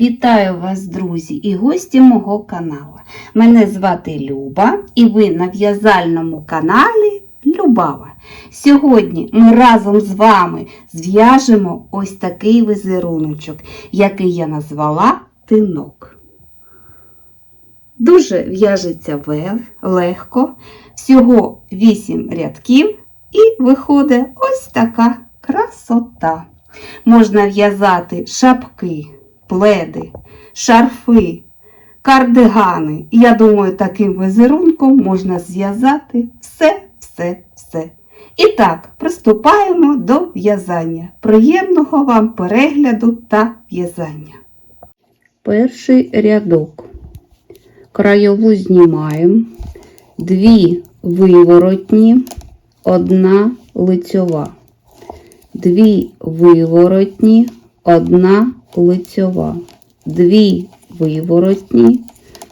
Вітаю вас, друзі і гості мого каналу. Мене звати Люба і ви на в'язальному каналі Любава. Сьогодні ми разом з вами зв'яжемо ось такий візеруночок, який я назвала тинок. Дуже в'яжеться легко, всього 8 рядків і виходить ось така красота. Можна в'язати шапки, пледи, шарфи, кардигани. Я думаю, таким візерунком можна зв'язати все, все, все. І так, приступаємо до в'язання. Приємного вам перегляду та в'язання. Перший рядок. Краєву знімаємо, дві виворотні, одна лицьова. Дві виворотні, одна лицьова. Дві виворотні,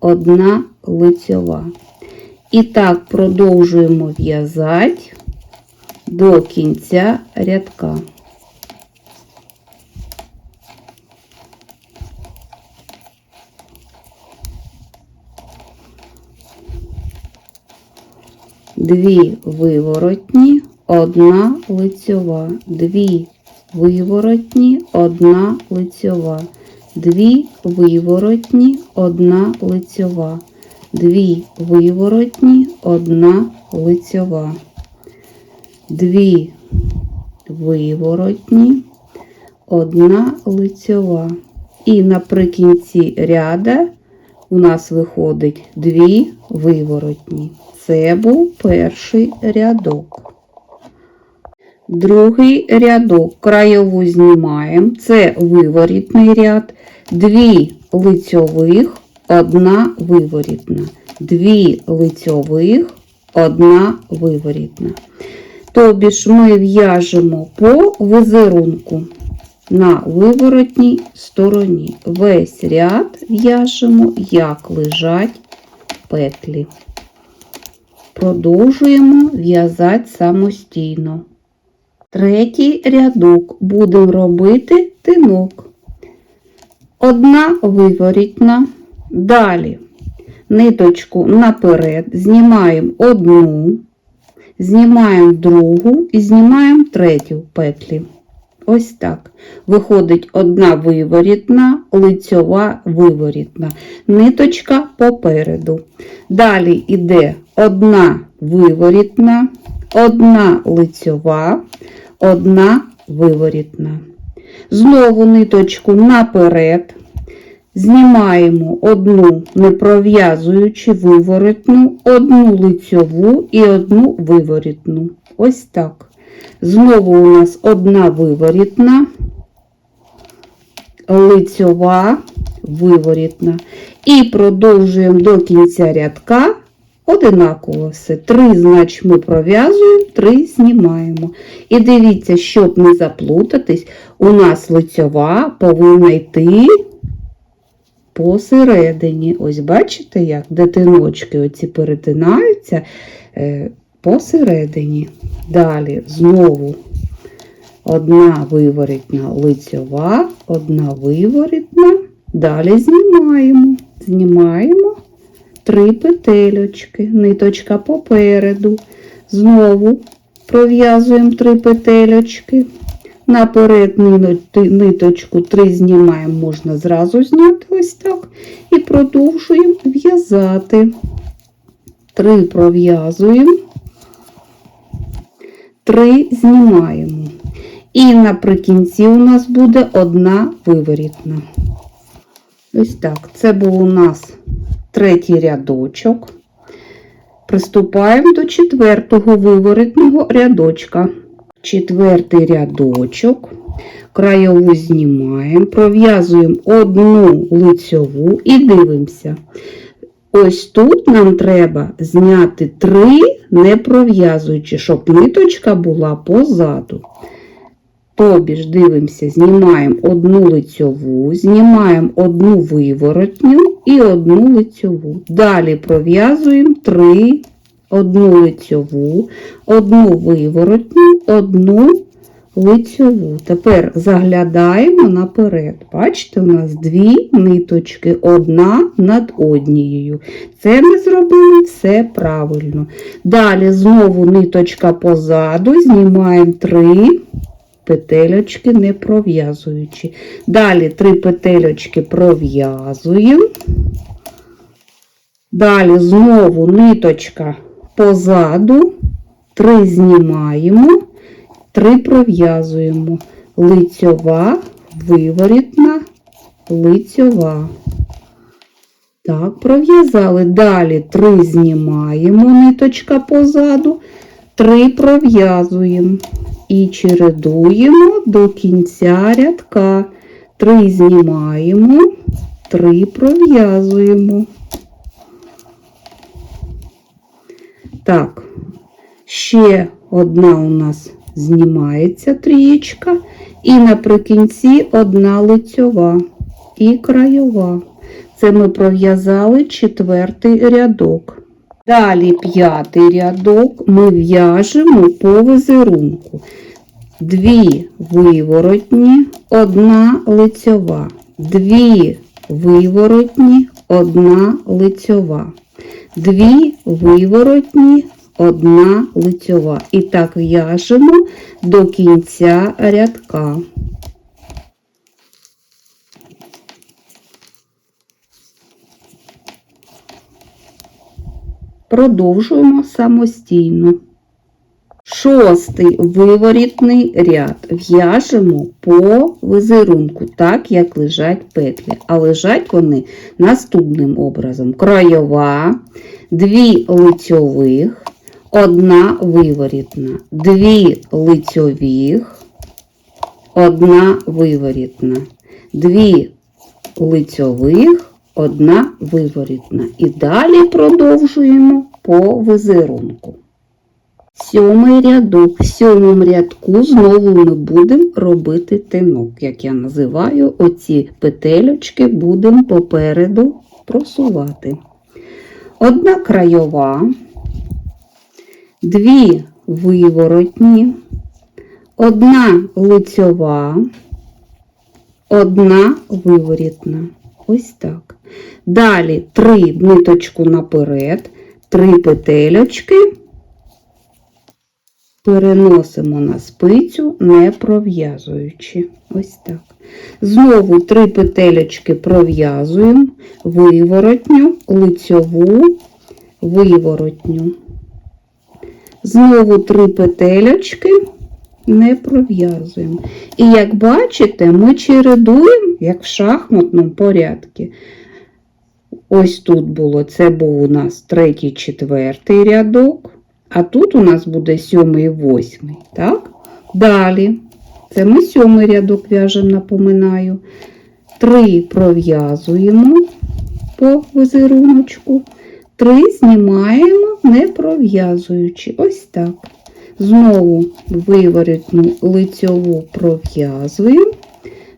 одна лицьова. І так продовжуємо в'язати до кінця рядка. Дві виворотні, одна лицьова, дві виворотні, одна лицьова, дві виворотні, одна лицьова, дві виворотні, одна лицьова, дві виворотні, одна лицьова. І наприкінці ряда у нас виходить дві виворотні. Це був перший рядок. Другий рядок краєву знімаємо. Це виворітний ряд, дві лицьових, одна виворітна. Дві лицьових, одна виворітна. Тобі ж ми в'яжемо по візерунку на виворотній стороні. Весь ряд в'яжемо, як лежать петлі. Продовжуємо в'язати самостійно. Третій рядок будемо робити тинок. Одна виворітна. Далі ниточку наперед, знімаємо одну, знімаємо другу і знімаємо третю петлі. Ось так. Виходить одна виворітна, лицьова виворітна. Ниточка попереду. Далі йде одна виворітна, одна лицьова, одна виворітна. Знову ниточку наперед. Знімаємо одну не пров'язуючи виворітну, одну лицьову і одну виворітну. Ось так. Знову у нас одна виворітна, лицьова, виворітна. І продовжуємо до кінця рядка одинаково все. Три, значить, ми пров'язуємо, три знімаємо. І дивіться, щоб не заплутатись, у нас лицьова повинна йти посередині. Ось бачите, як дитиночки оці перетинаються е, посередині. Далі знову одна виворітна лицьова, одна виворітна. Далі знімаємо. Знімаємо три петельочки, ниточка попереду. Знову пров'язуємо три петельочки. Наперед ниточку 3 знімаємо, можна зразу зняти ось так. І продовжуємо в'язати. 3 пров'язуємо, 3 знімаємо. І наприкінці у нас буде одна виворітна. Ось так. Це був у нас третій рядочок. Приступаємо до четвертого виворітного рядочка. Четвертий рядочок. Краєву знімаємо, пров'язуємо одну лицьову і дивимося. Ось тут нам треба зняти три, не пров'язуючи, щоб ниточка була позаду. Тобі ж дивимося, знімаємо одну лицьову, знімаємо одну виворотню і одну лицьову. Далі пров'язуємо три, одну лицьову, одну виворотню, одну лицьову. Тепер заглядаємо наперед. Бачите, у нас дві ниточки, одна над однією. Це ми зробили все правильно. Далі знову ниточка позаду, знімаємо три петельочки, не пров'язуючи. Далі три петельочки пров'язуємо. Далі знову ниточка позаду, три знімаємо, три пров'язуємо. Лицьова, виворітна, лицьова. Так, пров'язали. Далі три знімаємо, ниточка позаду, три пров'язуємо. І чередуємо до кінця рядка. Три знімаємо, три пров'язуємо. Так, ще одна у нас знімається трієчка, і наприкінці одна лицьова і краєва. Це ми пров'язали четвертий рядок. Далі п'ятий рядок ми в'яжемо по візерунку. Дві виворотні, одна лицьова. Дві виворотні, одна лицьова. Дві виворотні, одна лицьова. І так в'яжемо до кінця рядка. Продовжуємо самостійно. Шостий виворітний ряд в'яжемо по візерунку, так як лежать петлі. А лежать вони наступним образом: краєва, дві лицьових, одна виворітна, дві лицьових, одна виворітна, дві лицьових, одна виворітна. І далі продовжуємо по візерунку. Сьомий рядок. В сьомому рядку знову ми будемо робити тинок, як я називаю, оці петельочки будемо попереду просувати. Одна краєва, дві виворотні, одна лицьова, одна виворітна. Ось так. Далі три ниточку наперед, три петельочки переносимо на спицю, не пров'язуючи. Ось так. Знову три петелечки пров'язуємо, виворотню, лицьову, виворотню. Знову три петелечки не пров'язуємо. І як бачите, ми чередуємо, як в шахматному порядку. Ось тут було, це був у нас третій, четвертий рядок. А тут у нас буде сьомий восьмий. Так? Далі. Це ми сьомий рядок в'яжемо, напоминаю. Три пров'язуємо по візеруночку. Три знімаємо, не пров'язуючи. Ось так. Знову виворотну лицьову пров'язуємо.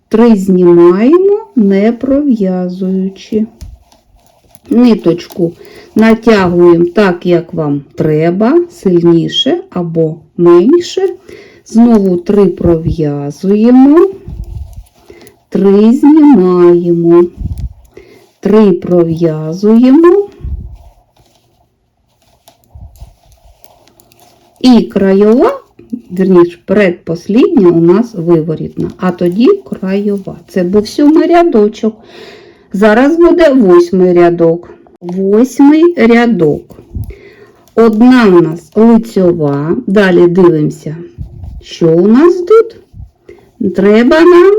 Три знімаємо, не пров'язуючи. Ниточку натягуємо так, як вам треба, сильніше або менше. Знову три пров'язуємо, три знімаємо, три пров'язуємо. І краєва, верніше, передпослідня у нас виворітна, а тоді краєва. Це був сьомий рядочок. Зараз буде восьмий рядок. Восьмий рядок. Одна у нас лицьова. Далі дивимося, що у нас тут? Треба нам?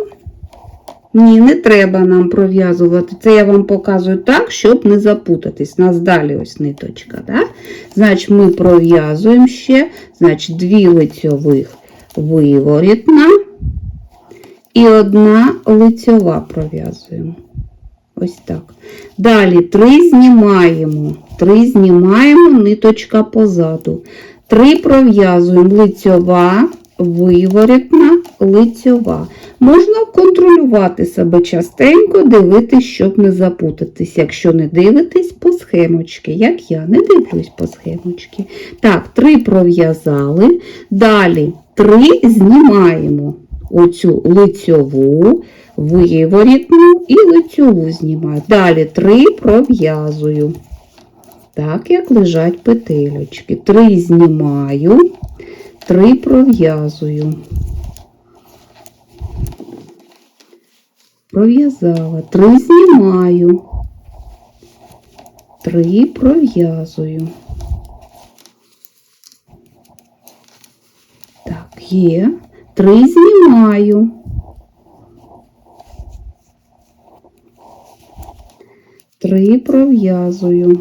Ні, не треба нам пров'язувати. Це я вам показую так, щоб не запутатись. У нас далі ось ниточка. Да? Значить, ми пров'язуємо ще, значить, дві лицьових виворітна і одна лицьова пров'язуємо. Ось так. Далі три знімаємо, три знімаємо ниточка позаду. Три пров'язуємо лицьова, виворітна, лицьова. Можна контролювати себе частенько, дивитись, щоб не запутатись. Якщо не дивитесь по схемочки, як я не дивлюсь по схемочки. Так, три пров'язали. Далі три знімаємо оцю лицьову, виворітну і лицьову знімаю. Далі три пров'язую. Так, як лежать петельочки. Три знімаю, три пров'язую. Пров'язала, три знімаю, три пров'язую. Так, є. Три знімаю. Три пров'язую.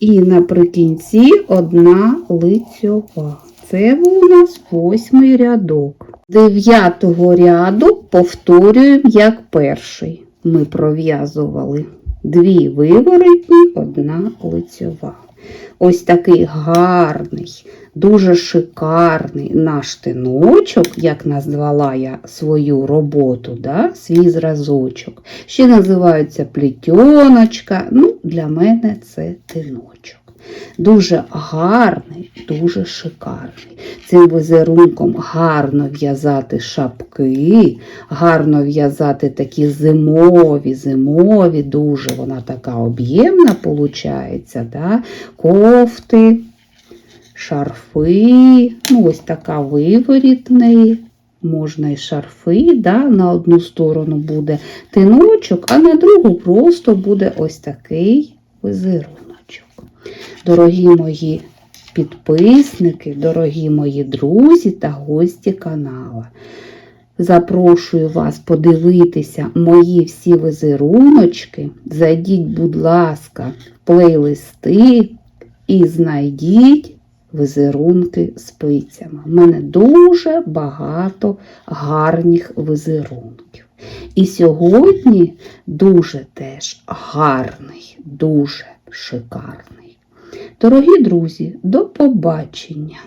І наприкінці одна лицьова. Це у нас восьмий рядок. Дев'ятого ряду повторюємо як перший. Ми пров'язували дві виворотні, одна лицьова. Ось такий гарний, дуже шикарний наш тиночок, як назвала я свою роботу, да, свій зразочок. Ще називається плітьоночка. Ну, для мене це тиночок. Дуже гарний, дуже шикарний. Цим візерунком гарно в'язати шапки, гарно в'язати такі зимові, зимові, дуже вона така об'ємна виходить, да? кофти, шарфи, ну ось така виворіт в неї. Можна і шарфи, да? на одну сторону буде тиночок, а на другу просто буде ось такий візеруночок. Дорогі мої підписники, дорогі мої друзі та гості канала. Запрошую вас подивитися мої всі візеруночки. Зайдіть, будь ласка, в плейлисти і знайдіть візерунки з пицями. У мене дуже багато гарних візерунків. І сьогодні дуже теж гарний, дуже шикарний. Дорогі друзі, до побачення!